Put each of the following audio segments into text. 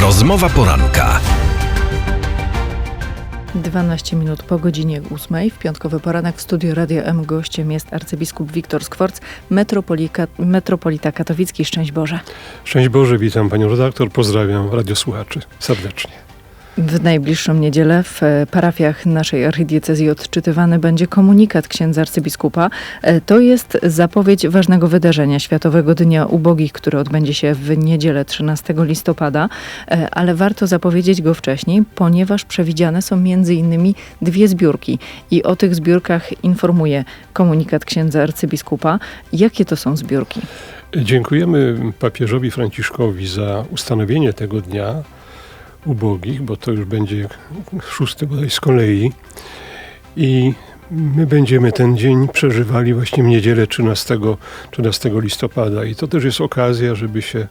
Rozmowa poranka. 12 minut po godzinie 8 w piątkowy poranek w studiu Radio M gościem jest arcybiskup Wiktor Skworc, metropolita katowicki. Szczęść Boże. Szczęść Boże, witam panią redaktor, pozdrawiam radiosłuchaczy serdecznie. W najbliższą niedzielę w e, parafiach naszej archidiecezji odczytywany będzie komunikat księdza arcybiskupa. E, To jest zapowiedź ważnego wydarzenia Światowego Dnia Ubogich, który odbędzie się w niedzielę 13 listopada, E, ale warto zapowiedzieć go wcześniej, ponieważ przewidziane są między innymi dwie zbiórki i o tych zbiórkach informuje komunikat księdza arcybiskupa. Jakie to są zbiórki? Dziękujemy papieżowi Franciszkowi za ustanowienie tego dnia ubogich, bo to już będzie szósty bodaj z kolei. I my będziemy ten dzień przeżywali właśnie w niedzielę 13, 13 listopada. I to też jest okazja, żeby się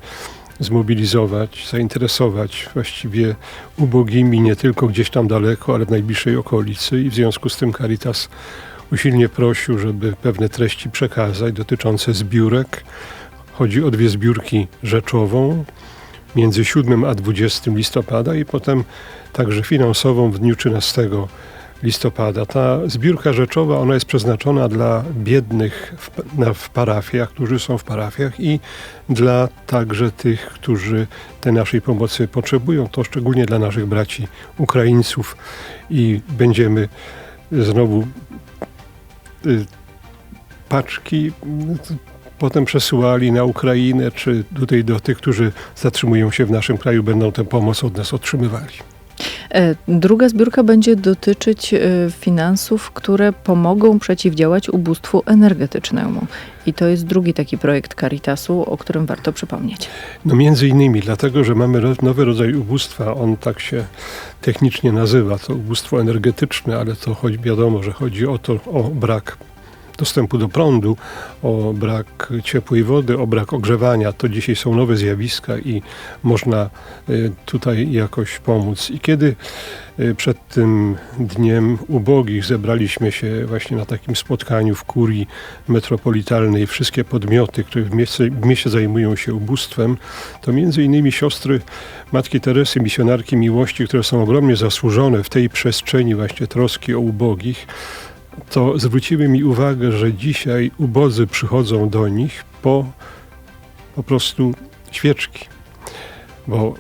zmobilizować, zainteresować właściwie ubogimi nie tylko gdzieś tam daleko, ale w najbliższej okolicy. I w związku z tym Caritas usilnie prosił, żeby pewne treści przekazać dotyczące zbiórek. Chodzi o dwie zbiórki rzeczową między 7 a 20 listopada i potem także finansową w dniu 13 listopada. Ta zbiórka rzeczowa, ona jest przeznaczona dla biednych w, na, w parafiach, którzy są w parafiach i dla także tych, którzy tej naszej pomocy potrzebują. To szczególnie dla naszych braci Ukraińców i będziemy znowu y, paczki y, potem przesyłali na Ukrainę, czy tutaj do tych, którzy zatrzymują się w naszym kraju, będą tę pomoc od nas otrzymywali. E, Druga zbiórka będzie dotyczyć e, finansów, które pomogą przeciwdziałać ubóstwu energetycznemu. I to jest drugi taki projekt Caritasu, o którym warto przypomnieć. No między innymi dlatego, że mamy nowy rodzaj ubóstwa, on tak się technicznie nazywa, to ubóstwo energetyczne, ale to choć wiadomo, że chodzi o to, o brak dostępu do prądu, o brak ciepłej wody, o brak ogrzewania. To dzisiaj są nowe zjawiska i można y, tutaj jakoś pomóc. I kiedy y, przed tym Dniem Ubogich zebraliśmy się właśnie na takim spotkaniu w kurii metropolitalnej, wszystkie podmioty, które w mieście, w mieście zajmują się ubóstwem, to między innymi siostry Matki Teresy, misjonarki miłości, które są ogromnie zasłużone w tej przestrzeni właśnie troski o ubogich, to zwróciły mi uwagę, że dzisiaj ubodzy przychodzą do nich po po prostu świeczki, bo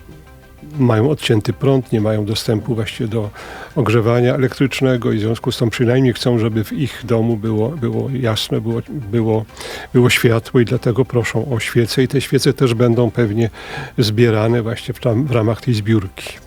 mają odcięty prąd, nie mają dostępu właśnie do ogrzewania elektrycznego i w związku z tym przynajmniej chcą, żeby w ich domu było, było jasne, było, było, było światło i dlatego proszą o świece i te świece też będą pewnie zbierane właśnie w, tam, w ramach tej zbiórki.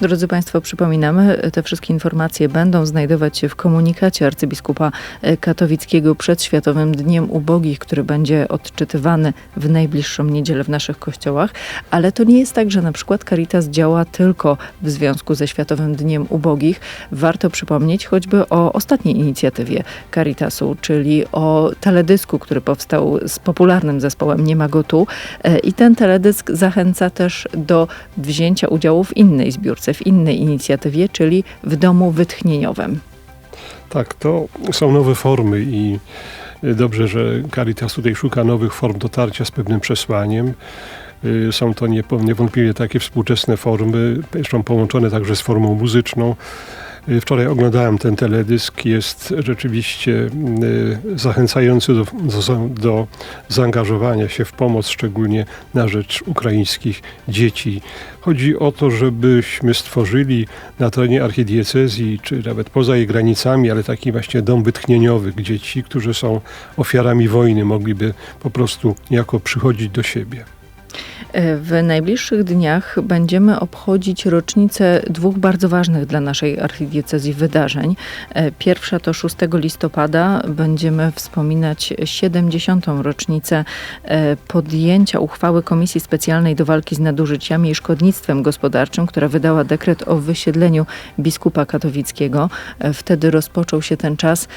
Drodzy Państwo, przypominamy, te wszystkie informacje będą znajdować się w komunikacie arcybiskupa katowickiego przed Światowym Dniem Ubogich, który będzie odczytywany w najbliższą niedzielę w naszych kościołach. Ale to nie jest tak, że na przykład Caritas działa tylko w związku ze Światowym Dniem Ubogich. Warto przypomnieć choćby o ostatniej inicjatywie Caritasu, czyli o teledysku, który powstał z popularnym zespołem Nie ma go tu. E, I ten teledysk zachęca też do wzięcia udziału w innej zbiórce, w innej inicjatywie, czyli w domu wytchnieniowym. Tak, to są nowe formy i dobrze, że Caritas tutaj szuka nowych form dotarcia z pewnym przesłaniem. Y, Są to niewątpliwie takie współczesne formy, zresztą połączone także z formą muzyczną. Y, Wczoraj oglądałem ten teledysk, jest rzeczywiście y, zachęcający do, do, do zaangażowania się w pomoc, szczególnie na rzecz ukraińskich dzieci. Chodzi o to, żebyśmy stworzyli na terenie archidiecezji, czy nawet poza jej granicami, ale taki właśnie dom wytchnieniowy, gdzie ci, którzy są ofiarami wojny, mogliby po prostu niejako przychodzić do siebie. W najbliższych dniach będziemy obchodzić rocznicę dwóch bardzo ważnych dla naszej archidiecezji wydarzeń. E, Pierwsza to 6 listopada. Będziemy wspominać 70. rocznicę e, podjęcia uchwały Komisji Specjalnej do Walki z Nadużyciami i Szkodnictwem Gospodarczym, która wydała dekret o wysiedleniu biskupa katowickiego. E, Wtedy rozpoczął się ten czas,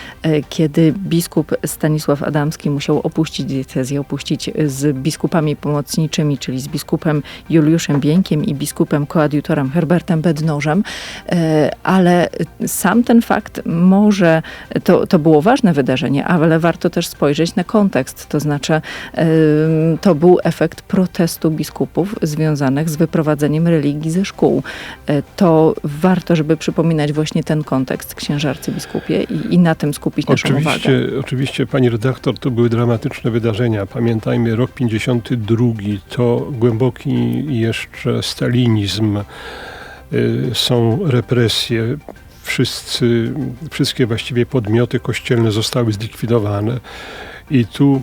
kiedy biskup Stanisław Adamski musiał opuścić diecezję, opuścić z biskupami pomocniczymi, czyli z z biskupem Juliuszem Bieńkiem i biskupem koadjutorem Herbertem Bednożem, e, ale sam ten fakt może, to, to było ważne wydarzenie, ale warto też spojrzeć na kontekst, to znaczy em, to był efekt protestu biskupów związanych z wyprowadzeniem religii ze szkół. E, To warto, żeby przypominać właśnie ten kontekst księży arcybiskupie i, i na tym skupić naszą uwagę. Oczywiście, oczywiście, pani redaktor, to były dramatyczne wydarzenia. Pamiętajmy, rok 52 to głęboki jeszcze stalinizm, y, są represje. Wszyscy, wszystkie właściwie podmioty kościelne zostały zlikwidowane. I tu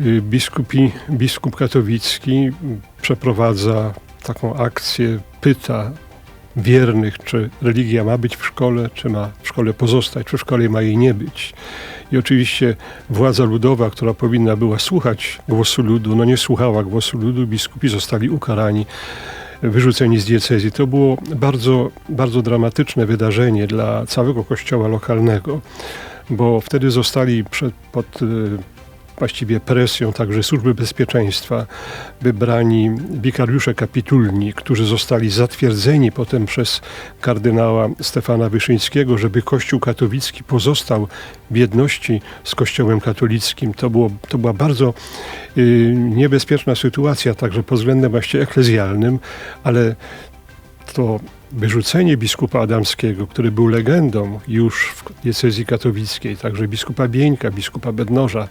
y, biskupi, biskup katowicki przeprowadza taką akcję, pyta wiernych, czy religia ma być w szkole, czy ma w szkole pozostać, czy w szkole ma jej nie być. I oczywiście władza ludowa, która powinna była słuchać głosu ludu, no nie słuchała głosu ludu, biskupi zostali ukarani, wyrzuceni z diecezji. To było bardzo, bardzo dramatyczne wydarzenie dla całego kościoła lokalnego, bo wtedy zostali przed, pod y, właściwie presją także służby bezpieczeństwa wybrani wikariusze kapitulni, którzy zostali zatwierdzeni potem przez kardynała Stefana Wyszyńskiego, żeby Kościół katolicki pozostał w jedności z Kościołem katolickim. To, było, to była bardzo y, niebezpieczna sytuacja, także pod względem właśnie eklezjalnym, ale to wyrzucenie biskupa Adamskiego, który był legendą już w diecezji katowickiej, także biskupa Bieńka, biskupa Bednoża,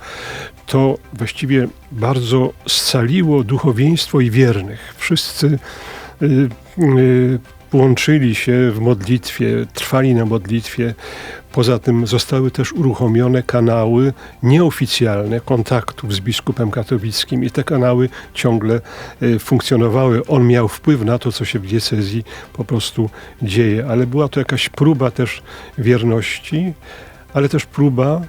to właściwie bardzo scaliło duchowieństwo i wiernych. Wszyscy y, y, łączyli się w modlitwie, trwali na modlitwie. Poza tym zostały też uruchomione kanały nieoficjalne kontaktów z biskupem katowickim i te kanały ciągle y, funkcjonowały. On miał wpływ na to, co się w diecezji po prostu dzieje, ale była to jakaś próba też wierności, ale też próba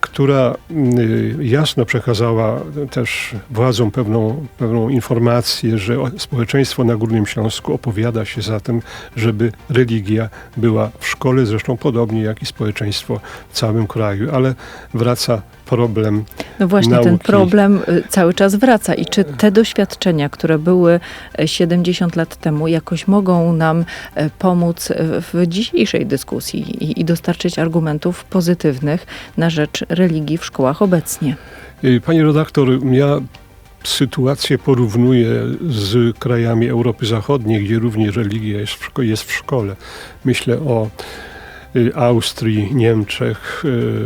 która y, jasno przekazała też władzom pewną, pewną informację, że społeczeństwo na Górnym Śląsku opowiada się za tym, żeby religia była w szkole, zresztą podobnie jak i społeczeństwo w całym kraju, ale wraca problem No właśnie, ten nauki. problem y, cały czas wraca. I czy te doświadczenia, które były e, 70 lat temu, jakoś mogą nam e, pomóc e, w dzisiejszej dyskusji i, i dostarczyć argumentów pozytywnych na rzecz religii w szkołach obecnie? Y, Pani redaktor, ja sytuację porównuję z krajami Europy Zachodniej, gdzie również religia jest w, szko- jest w szkole. Myślę o Austrii, Niemczech,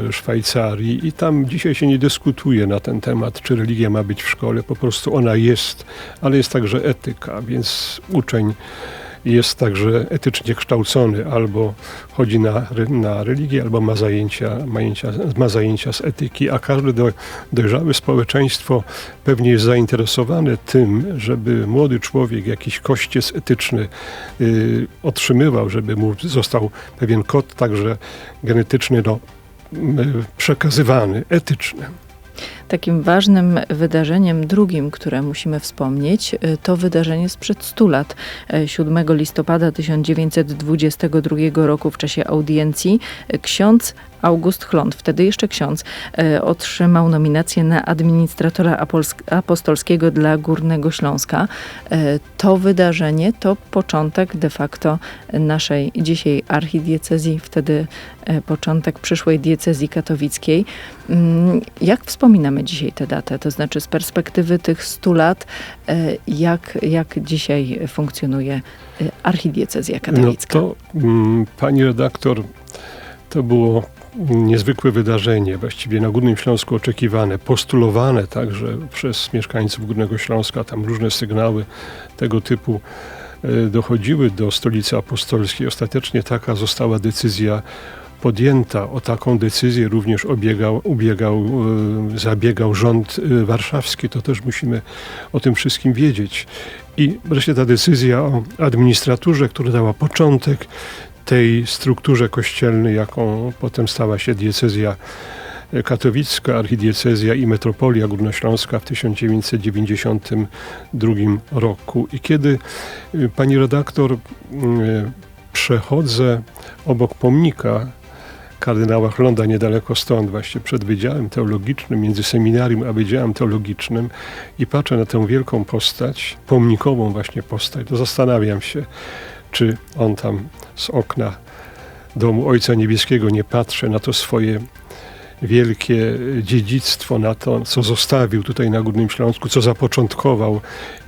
y, Szwajcarii i tam dzisiaj się nie dyskutuje na ten temat, czy religia ma być w szkole. Po prostu ona jest, ale jest także etyka, więc uczeń jest także etycznie kształcony, albo chodzi na, na religię, albo ma zajęcia, ma, zajęcia, ma zajęcia z etyki, a każde do, dojrzałe społeczeństwo pewnie jest zainteresowane tym, żeby młody człowiek jakiś kościec etyczny y, otrzymywał, żeby mu został pewien kod także genetyczny no, m, przekazywany, etyczny. Takim ważnym wydarzeniem drugim, które musimy wspomnieć, y, to wydarzenie sprzed 100 lat. E, 7 listopada 1922 roku w czasie audiencji e, ksiądz August Chląd, wtedy jeszcze ksiądz, e, otrzymał nominację na administratora apostolskiego dla Górnego Śląska. E, To wydarzenie to początek de facto naszej dzisiaj archidiecezji, wtedy e, początek przyszłej diecezji katowickiej. Mm, Jak wspominamy dzisiaj tę datę? To znaczy z perspektywy tych 100 lat, jak, jak dzisiaj funkcjonuje archidiecezja katowicka? No to, mm, pani redaktor, to było niezwykłe wydarzenie, właściwie na Górnym Śląsku oczekiwane, postulowane także przez mieszkańców Górnego Śląska. Tam różne sygnały tego typu e, dochodziły do stolicy apostolskiej. Ostatecznie taka została decyzja podjęta. O taką decyzję również obiegał, ubiegał, e, zabiegał rząd e, warszawski. To też musimy o tym wszystkim wiedzieć. I wreszcie ta decyzja o administraturze, która dała początek tej strukturze kościelnej, jaką potem stała się diecezja katowicka, archidiecezja i metropolia górnośląska w 1992 roku. I kiedy y, pani redaktor y, przechodzę obok pomnika kardynała Chlonda niedaleko stąd, właśnie przed Wydziałem Teologicznym, między seminarium a Wydziałem Teologicznym i patrzę na tę wielką postać, pomnikową właśnie postać, to zastanawiam się, czy on tam z okna domu Ojca Niebieskiego nie patrzy na to swoje wielkie dziedzictwo, na to, co zostawił tutaj na Górnym Śląsku, co zapoczątkował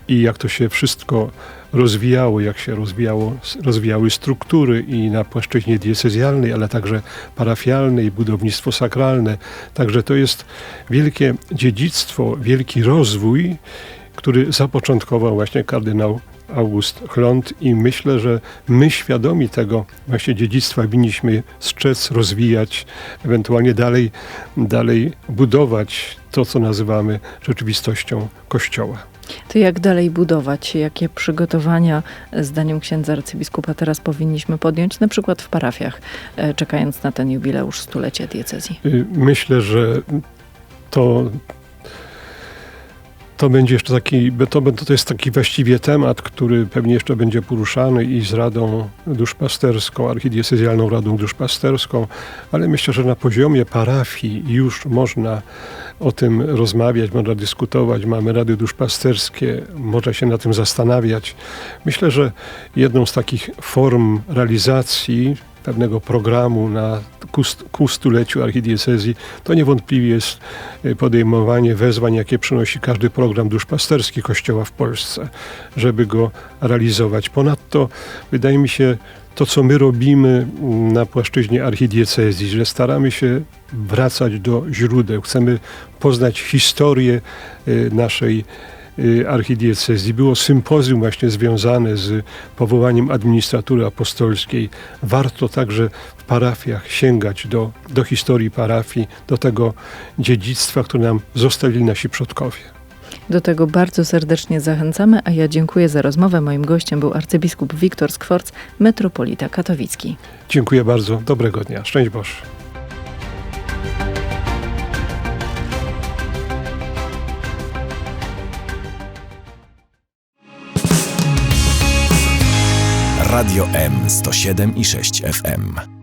i jak to się wszystko rozwijało, jak się rozwijało, rozwijały struktury i na płaszczyźnie diecezjalnej, ale także parafialnej, budownictwo sakralne. Także to jest wielkie dziedzictwo, wielki rozwój, który zapoczątkował właśnie kardynał August Chlont i myślę, że my świadomi tego właśnie dziedzictwa winniśmy strzec, rozwijać, ewentualnie dalej, dalej budować to, co nazywamy rzeczywistością Kościoła. To jak dalej budować? Jakie przygotowania, zdaniem księdza arcybiskupa, teraz powinniśmy podjąć, na przykład w parafiach, e, czekając na ten jubileusz stulecia diecezji? Y, Myślę, że to, to będzie jeszcze taki, to, to jest taki właściwie temat, który pewnie jeszcze będzie poruszany i z Radą Duszpasterską, Archidiecezjalną Radą Duszpasterską, ale myślę, że na poziomie parafii już można o tym rozmawiać, można dyskutować. Mamy rady duszpasterskie, można się na tym zastanawiać. Myślę, że jedną z takich form realizacji pewnego programu na ku, stuleciu archidiecezji, to niewątpliwie jest y, podejmowanie wezwań, jakie przynosi każdy program duszpasterski Kościoła w Polsce, żeby go realizować. Ponadto wydaje mi się, to, co my robimy na płaszczyźnie archidiecezji, że staramy się wracać do źródeł, chcemy poznać historię y, naszej archidiecezji. Było sympozjum właśnie związane z powołaniem administratury apostolskiej. Warto także w parafiach sięgać do, do historii parafii, do tego dziedzictwa, które nam zostawili nasi przodkowie. Do tego bardzo serdecznie zachęcamy, a ja dziękuję za rozmowę. Moim gościem był arcybiskup Wiktor Skworc, metropolita katowicki. Dziękuję bardzo. Dobrego dnia. Szczęść Boże. Radio M 107 i 6 FM.